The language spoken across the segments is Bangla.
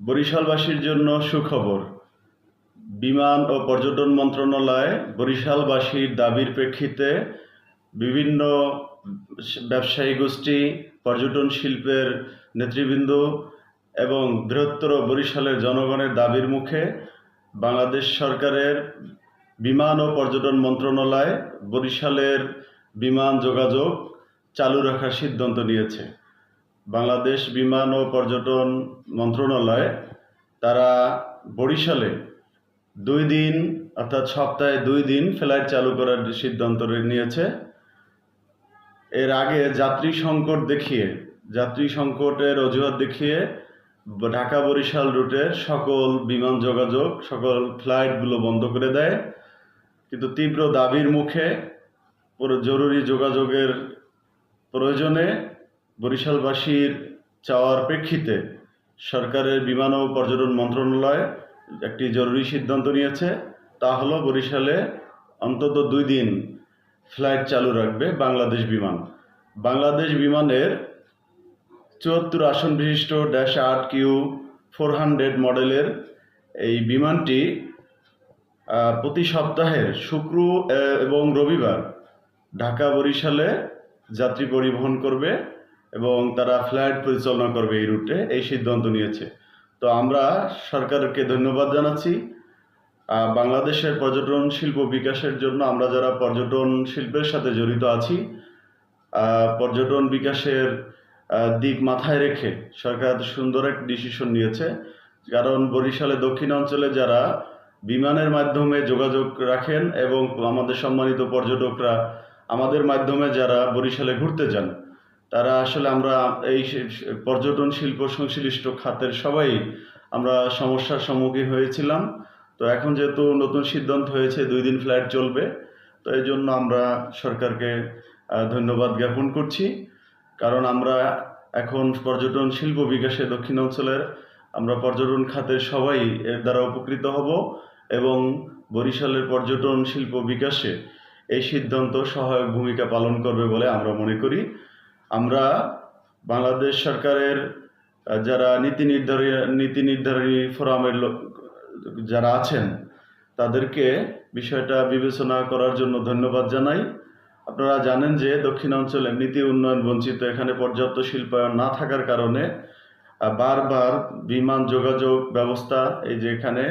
বরিশালবাসীর জন্য সুখবর। বিমান ও পর্যটন মন্ত্রণালয় বরিশালবাসীর দাবির প্রেক্ষিতে বিভিন্ন ব্যবসায়ী গোষ্ঠী, পর্যটন শিল্পের নেতৃবৃন্দ এবং বৃহত্তর বরিশালের জনগণের দাবির মুখে বাংলাদেশ সরকারের বিমান ও পর্যটন মন্ত্রণালয় বরিশালের বিমান যোগাযোগ চালু রাখার সিদ্ধান্ত নিয়েছে। বাংলাদেশ বিমান ও পর্যটন মন্ত্রণালয়, তারা বরিশালে দুই দিন, অর্থাৎ সপ্তাহে দুই দিন ফ্লাইট চালু করার সিদ্ধান্ত নিয়েছে। এর আগে যাত্রী সংকট দেখিয়ে, যাত্রী সংকটের অজুহাত দেখিয়ে ঢাকা বরিশাল রুটের সকল বিমান যোগাযোগ, সকল ফ্লাইটগুলো বন্ধ করে দেয়। কিন্তু তীব্র দাবির মুখে জরুরি যোগাযোগের প্রয়োজনে বরিশালবাসীর চাওয়ার প্রেক্ষিতে সরকারের বিমান ও পর্যটন মন্ত্রণালয় একটি জরুরি সিদ্ধান্ত নিয়েছে। তা হলো বরিশালে অন্তত দুই দিন ফ্লাইট চালু রাখবে বাংলাদেশ বিমান। বাংলাদেশ বিমানের চুয়াত্তর আসন বিশিষ্ট ড্যাশ আট কিউ ফোর হান্ড্রেড মডেলের এই বিমানটি প্রতি সপ্তাহের শুক্র এবং রবিবার ঢাকা বরিশালে যাত্রী পরিবহন করবে। এবং তারা ফ্লাইট পরিচালনা করবে এই রুটে, এই সিদ্ধান্ত নিয়েছে। তো আমরা সরকারকে ধন্যবাদ জানাচ্ছি। বাংলাদেশের পর্যটন শিল্প বিকাশের জন্য আমরা যারা পর্যটন শিল্পের সাথে জড়িত আছি পর্যটন বিকাশের দিক মাথায় রেখে সরকার সুন্দর এক ডিসিশন নিয়েছে। কারণ বরিশালে দক্ষিণ অঞ্চলে যারা বিমানের মাধ্যমে যোগাযোগ রাখেন এবং আমাদের সম্মানিত পর্যটকরা, আমাদের মাধ্যমে যারা বরিশালে ঘুরতে যান তারা আসলে আমরা এই পর্যটন শিল্প সংশ্লিষ্ট খাতের সবাই আমরা সমস্যার সম্মুখীন হয়েছিলাম। তো এখন যেহেতু নতুন সিদ্ধান্ত হয়েছে, দুই দিন ফ্লাইট চলবে, তো এই জন্য আমরা সরকারকে ধন্যবাদ জ্ঞাপন করছি। কারণ আমরা এখন পর্যটন শিল্প বিকাশে দক্ষিণ অঞ্চলের আমরা পর্যটন খাতের সবাই এর দ্বারা উপকৃত হব এবং বরিশালের পর্যটন শিল্প বিকাশে এই সিদ্ধান্ত সহায়ক ভূমিকা পালন করবে বলে আমরা মনে করি। আমরা বাংলাদেশ সরকারের যারা নীতি নির্ধারী, নীতি নির্ধারণী ফোরামের লোক, যারা আছেন, তাদেরকে বিষয়টা বিবেচনা করার জন্য ধন্যবাদ জানাই। আপনারা জানেন যে দক্ষিণ অঞ্চলে নীতি উন্নয়ন বঞ্চিত, এখানে পর্যাপ্ত শিল্পায়ন না থাকার কারণে বারবার বিমান যোগাযোগ ব্যবস্থা, এই যে এখানে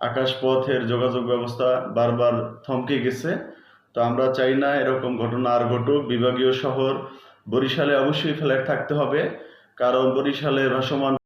আকাশপথের যোগাযোগ ব্যবস্থা বারবার থমকে গেছে। তো আমরা চাই না এরকম ঘটনা আর ঘটুক। বিভাগীয় শহর বরিশালে অবশ্যই ফ্ল্যাট থাকতে হবে কারণ বরিশালে ভাসমান